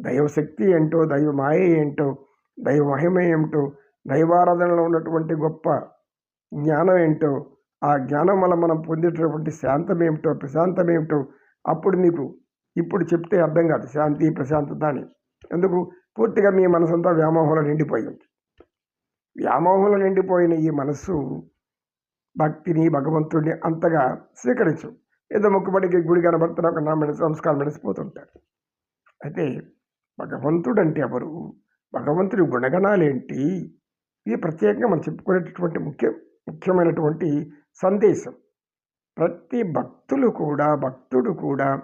దైవశక్తి ఏంటో దైవ మాయ ఏంటో దైవ మహిమ ఏమిటో దైవారాధనలో ఉన్నటువంటి గొప్ప జ్ఞానం ఏంటో ఆ జ్ఞానం వల్ల మనం పొందేటటువంటి శాంతం ఏమిటో ప్రశాంతం ఏమిటో అప్పుడు మీకు ఇప్పుడు చెప్తే అర్థం కాదు. శాంతి ప్రశాంతత అని. ఎందుకు పూర్తిగా మీ మనసంతా వ్యామోహంలో నిండిపోయి ఉంది. వ్యామోహంలో నిండిపోయిన ఈ మనస్సు భక్తిని భగవంతుడిని అంతగా స్వీకరించు. ఏదో మొక్కుబడికి గుడి కనబడుతున్న ఒక నా మెడిసి సంస్కారం మెడిసిపోతుంటారు అయితే భగవంతుడు అంటే ఎవరు? భగవంతుడి గుణగణాలేంటి? ఇది ప్రత్యేకంగా మనం చెప్పుకునేటటువంటి ముఖ్య ముఖ్యమైనటువంటి సందేశం. ప్రతి భక్తులు కూడా భక్తుడు కూడా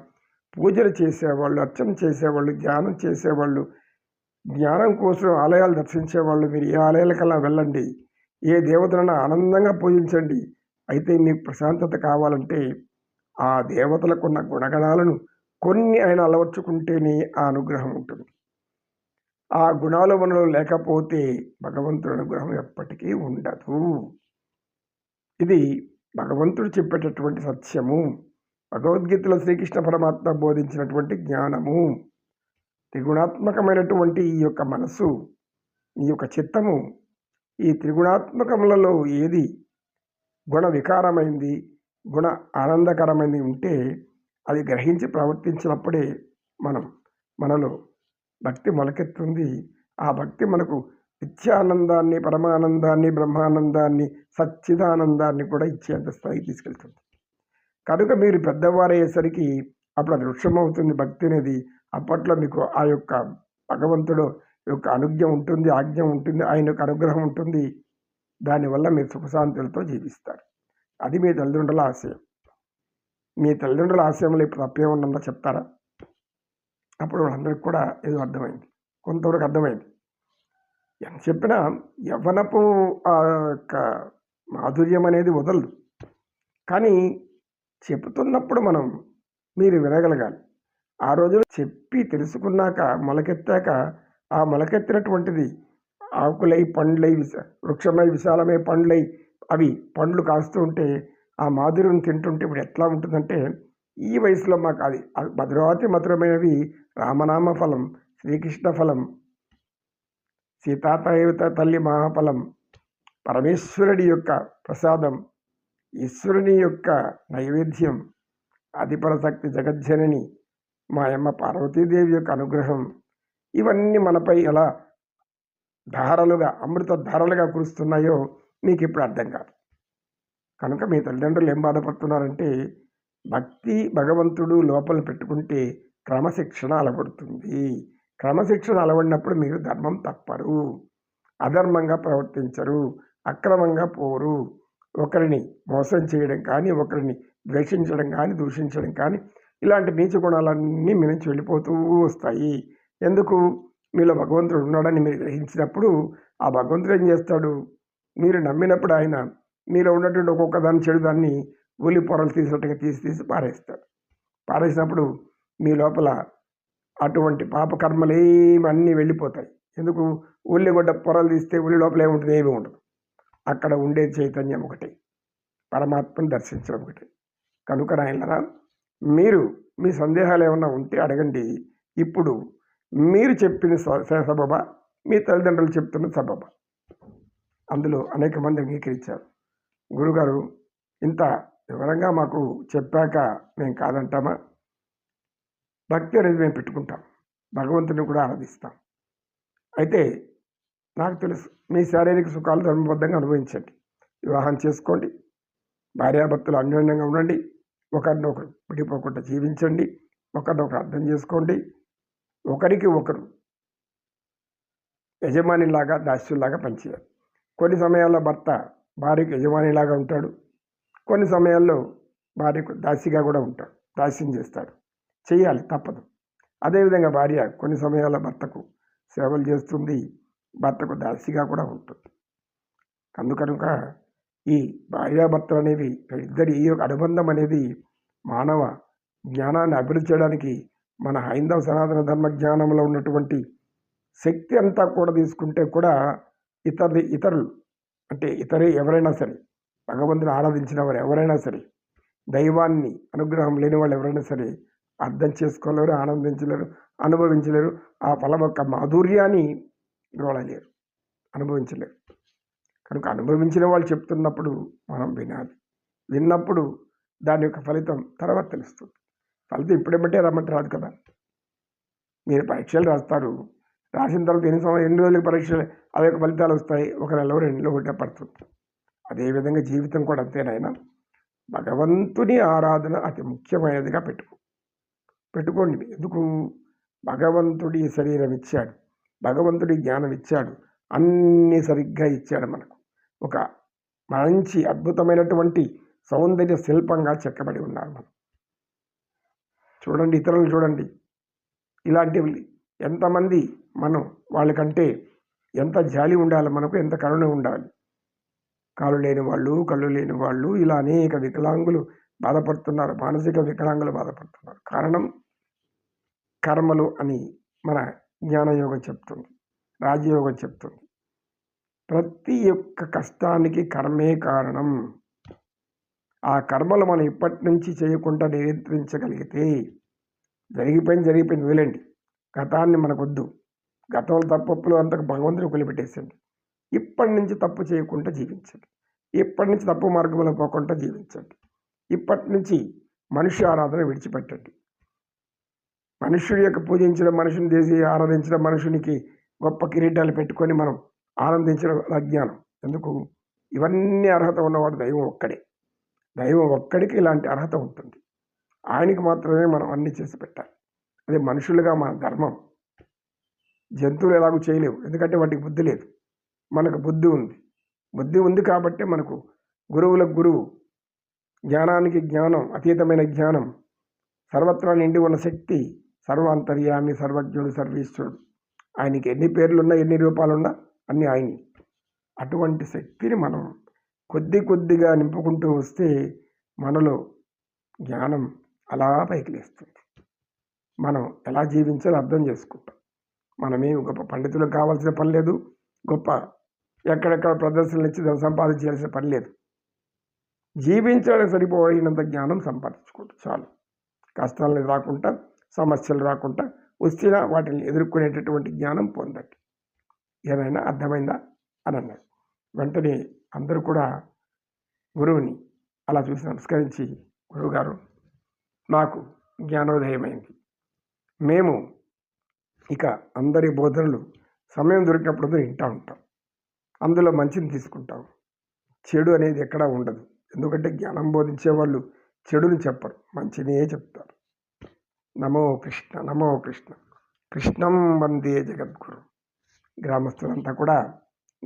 పూజలు చేసేవాళ్ళు అర్చన చేసేవాళ్ళు ధ్యానం చేసేవాళ్ళు జ్ఞానం కోసం ఆలయాలు దర్శించేవాళ్ళు మీరు ఏ ఆలయాలకల్లా వెళ్ళండి. ఏ దేవతలను ఆనందంగా పూజించండి. అయితే మీకు ప్రశాంతత కావాలంటే ఆ దేవతలకున్న గుణగణాలను కొన్ని ఆయన అలవర్చుకుంటేనే ఆ అనుగ్రహం ఉంటుంది. ఆ గుణాలు మనలో లేకపోతే భగవంతుడి అనుగ్రహం ఎప్పటికీ ఉండదు. ఇది భగవంతుడు చెప్పేటటువంటి సత్యము. భగవద్గీతలో శ్రీకృష్ణ పరమాత్మ బోధించినటువంటి జ్ఞానము. త్రిగుణాత్మకమైనటువంటి ఈ యొక్క మనసు ఈ యొక్క చిత్తము ఈ త్రిగుణాత్మకములలో ఏది గుణ వికారమైంది గుణ ఆనందకరమైంది ఉంటే అది గ్రహించి ప్రవర్తించినప్పుడే మనం మనలో భక్తి మొలకెత్తుంది. ఆ భక్తి మనకు నిత్యానందాన్ని పరమానందాన్ని బ్రహ్మానందాన్ని సచ్చిదానందాన్ని కూడా ఇచ్చేంత స్థాయికి తీసుకెళ్తుంది. కనుక మీరు పెద్దవారయ్యేసరికి అప్పుడు అది వృక్షమవుతుంది భక్తి అనేది. అప్పట్లో మీకు ఆ యొక్క భగవంతుడు యొక్క అనుజ్ఞ ఉంటుంది ఆజ్ఞ ఉంటుంది ఆయన యొక్క అనుగ్రహం ఉంటుంది. దానివల్ల మీరు సుఖశాంతులతో జీవిస్తారు. అది మీ తల్లిదండ్రుల ఆశయం. మీ తల్లిదండ్రుల ఆశయంలో ఇప్పుడు తప్పేమన్నా చెప్తారా? అప్పుడు వాళ్ళందరికీ కూడా ఏదో అర్థమైంది. కొంతవరకు అర్థమైంది. ఎంత చెప్పినా యవ్వనపు ఆ యొక్క మాధుర్యం అనేది వదలదు. కానీ చెబుతున్నప్పుడు మనం మీరు వినగలగాలి. ఆ రోజులు చెప్పి తెలుసుకున్నాక మొలకెత్తాక ఆ మొలకెత్తినటువంటిది ఆకులై పండ్లై విశ వృక్షమై విశాలమై పండ్లై అవి పండ్లు కాస్తూ ఉంటే ఆ మాధుర్యం తింటుంటే ఇప్పుడు ఎట్లా ఉంటుందంటే ఈ వయసులో మాకు అది మధురాతి మధురమైనవి రామనామ ఫలం శ్రీకృష్ణ ఫలం సీతాతయుత తల్లి మహాఫలం పరమేశ్వరుడి యొక్క ప్రసాదం ఈశ్వరుని యొక్క నైవేద్యం ఆదిపరశక్తి జగజ్జనని మా అమ్మ పార్వతీదేవి యొక్క అనుగ్రహం ఇవన్నీ మనపై ఎలా ధారలుగా అమృత ధారలుగా కురుస్తున్నాయో మీకు ఇప్పుడు అర్థం కాదు. కనుక మీ తల్లిదండ్రులు ఏం బాధపడుతున్నారంటే భక్తి భగవంతుడు లోపల పెట్టుకుంటే క్రమశిక్షణ అలవడుతుంది. క్రమశిక్షణ అలవడినప్పుడు మీరు ధర్మం తప్పరు. అధర్మంగా ప్రవర్తించరు. అక్రమంగా పోరు. ఒకరిని మోసం చేయడం కానీ ఒకరిని ద్వేషించడం కానీ దూషించడం కానీ ఇలాంటి నీచ గుణాలన్నీ మీ నుంచి వెళ్ళిపోతూ వస్తాయి. ఎందుకు మీలో భగవంతుడు ఉన్నాడని మీరు గ్రహించినప్పుడు ఆ భగవంతుడు ఏం చేస్తాడు? మీరు నమ్మినప్పుడు ఆయన మీలో ఉన్నటువంటి ఒక్కొక్క దాన్ని చెడు దాన్ని ఉలి పొరలు తీసినట్టుగా తీసి తీసి పారేస్తాడు. పారేసినప్పుడు మీ లోపల అటువంటి పాపకర్మలేమి అన్నీ వెళ్ళిపోతాయి. ఎందుకు? ఉల్లిగొడ్డ పొరలు తీస్తే ఉల్లి లోపల ఏముంటుంది? ఏమి ఉండదు. అక్కడ ఉండే చైతన్యం ఒకటి పరమాత్మను దర్శించడం ఒకటి. కనుక నాయనరా మీరు మీ సందేహాలు ఏమైనా ఉంటే అడగండి. ఇప్పుడు మీరు చెప్పిన సబబ మీ తల్లిదండ్రులు చెప్తున్న సబబ అందులో అనేక మంది అంగీకరించారు. గురుగారు ఇంత వివరంగా మాకు చెప్పాక మేము కాదంటామా? భక్తి అనేది మేము పెట్టుకుంటాం. భగవంతుని కూడా ఆరాధిస్తాం. అయితే నాకు తెలుసు మీ శారీరక సుఖాలు ధర్మబద్ధంగా అనుభవించండి. వివాహం చేసుకోండి. భార్యాభర్తలు అన్యోన్యంగా ఉండండి. ఒకరినొకరు విడిపోకుండా జీవించండి. ఒకరినొకరు అర్థం చేసుకోండి. ఒకరికి ఒకరు యజమానిలాగా దాస్యులాగా పనిచేయాలి. కొన్ని సమయాల్లో భర్త భార్యకు యజమానిలాగా ఉంటాడు. కొన్ని సమయాల్లో భార్యకు దాసిగా కూడా ఉంటాడు. దాస్యం చేస్తాడు. చేయాలి తప్పదు. అదేవిధంగా భార్య కొన్ని సమయాల్లో భర్తకు సేవలు చేస్తుంది. భర్తకు దాసిగా కూడా ఉంటుంది. అందుకనుక ఈ భార్యాభర్తలు అనేవి ఇద్దరి ఈ యొక్క అనుబంధం అనేది మానవ జ్ఞానాన్ని అభివృద్ధి చేయడానికి మన హైందవ సనాతన ధర్మ జ్ఞానంలో ఉన్నటువంటి శక్తి అంతా కూడా తీసుకుంటే కూడా ఇతరుది ఇతరులు అంటే ఇతరే ఎవరైనా సరే భగవంతుని ఆరాధించిన వారు ఎవరైనా సరే దైవాన్ని అనుగ్రహం లేని వాళ్ళు ఎవరైనా సరే అర్థం చేసుకోలేరు ఆనందించలేరు అనుభవించలేరు ఆ ఫలం యొక్క మాధుర్యాన్ని గ్రోలలేరు అనుభవించలేరు. కనుక అనుభవించిన వాళ్ళు చెప్తున్నప్పుడు మనం వినాలి. విన్నప్పుడు దాని యొక్క ఫలితం తర్వాత తెలుస్తుంది. ఫలితం ఇప్పుడేమంటే రమ్మంటే రాదు కదా. మీరు పరీక్షలు రాస్తారు. రాసిన తర్వాత ఎన్ని సంవత్సరం ఎన్ని రోజులకి పరీక్షలు అవి యొక్క ఫలితాలు వస్తాయి? ఒక నెలలో రెండు నెలలో ఒకటే పడుతుంది. అదేవిధంగా జీవితం కూడా అంతేనాయనా భగవంతుని ఆరాధన అతి ముఖ్యమైనదిగా పెట్టుకో పెట్టుకోండి. ఎందుకు? భగవంతుడి శరీరం ఇచ్చాడు. భగవంతుడి జ్ఞానం ఇచ్చాడు. అన్నీ సరిగ్గా ఇచ్చాడు మనకు. ఒక మంచి అద్భుతమైనటువంటి సౌందర్య శిల్పంగా చెక్కబడి ఉన్నారు మనం. చూడండి ఇతరులు చూడండి. ఇలాంటివి ఎంతమంది మనం వాళ్ళకంటే ఎంత జాలి ఉండాలి మనకు ఎంత కరుణ ఉండాలి. కాళ్ళు లేని వాళ్ళు కళ్ళు లేని వాళ్ళు ఇలా అనేక వికలాంగులు బాధపడుతున్నారు మానసిక వికలాంగులు బాధపడుతున్నారు. కారణం కర్మలు అని మన జ్ఞానయోగం చెప్తుంది రాజయోగం చెప్తుంది. ప్రతి ఒక్క కష్టానికి కర్మే కారణం. ఆ కర్మలు మనం ఇప్పటి నుంచి చేయకుండా నియంత్రించగలిగితే జరిగిపోయింది జరిగిపోయింది వదిలేండి గతాన్ని మనకొద్దు. గతంలో తప్పులు అంతకు భగవంతుడు కొలిపెట్టేసండి ఇప్పటి నుంచి తప్పు చేయకుండా జీవించండి. ఇప్పటి నుంచి తప్పు మార్గంలో పోకుండా జీవించండి. ఇప్పటి నుంచి మనుష్య ఆరాధన విడిచిపెట్టండి. మనుష్యుడి యొక్క పూజించిన మనుషుని చేసి ఆరాధించిన మనుషునికి గొప్ప కిరీటాలు పెట్టుకొని మనం ఆనందించడం అజ్ఞానం ఎందుకు? ఇవన్నీ అర్హత ఉన్నవాడు దైవం ఒక్కడే. దైవం ఒక్కడికి ఇలాంటి అర్హత ఉంటుంది. ఆయనకి మాత్రమే మనం అన్ని చేసి పెట్టాలి. అది మనుషులుగా మన ధర్మం. జంతువులు ఎలాగూ చేయలేవు. ఎందుకంటే వాటికి బుద్ధి లేదు. మనకు బుద్ధి ఉంది. బుద్ధి ఉంది కాబట్టే మనకు గురువులకు గురువు. జ్ఞానానికి జ్ఞానం అతీతమైన జ్ఞానం సర్వత్రా నిండి ఉన్న శక్తి సర్వాంతర్యామి సర్వజ్ఞుడు సర్వేశ్వరుడు. ఆయనకి ఎన్ని పేర్లున్నా ఎన్ని రూపాలున్నా అన్నీ ఆయనే. అటువంటి శక్తిని మనం కొద్ది కొద్దిగా నింపుకుంటూ వస్తే మనలో జ్ఞానం అలా పైకి లేస్తుంది. మనం ఎలా జీవించాలో అర్థం చేసుకుంటాం. మనమే గొప్ప పండితులకు కావాల్సిన పని లేదు. గొప్ప ఎక్కడెక్కడ ప్రదర్శనలు ఇచ్చి దాన్ని సంపాదించాల్సిన పని లేదు. జీవించడానికి సరిపోయినంత జ్ఞానం సంపాదించుకోండి చాలు. కష్టాలు రాకుండా సమస్యలు రాకుండా వచ్చినా వాటిని ఎదుర్కొనేటటువంటి జ్ఞానం పొందండి. ఏమైనా అర్థమైందా? అని అన్నాడు. వెంటనే అందరూ కూడా గురువుని అలా చూసి నమస్కరించి గురువుగారు నాకు జ్ఞానోదయమైంది. మేము ఇక అందరి బోధనలు సమయం దొరికినప్పుడు వింటూ ఉంటాం. అందులో మంచిని తీసుకుంటాం. చెడు అనేది ఎక్కడా ఉండదు. ఎందుకంటే జ్ఞానం బోధించే వాళ్ళు చెడుని చెప్పరు. మంచినే చెప్తారు. నమో కృష్ణ నమో కృష్ణ. కృష్ణం వందే జగద్గురు. గ్రామస్తులంతా కూడా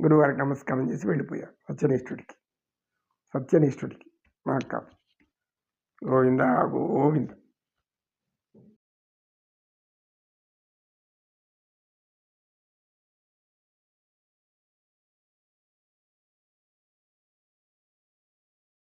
గురువారికి నమస్కారం చేసి వెళ్ళిపోయారు. సత్యనిష్ఠుడికి. సత్యనిష్ఠుడికి. మా అక్క గోవింద గోవింద.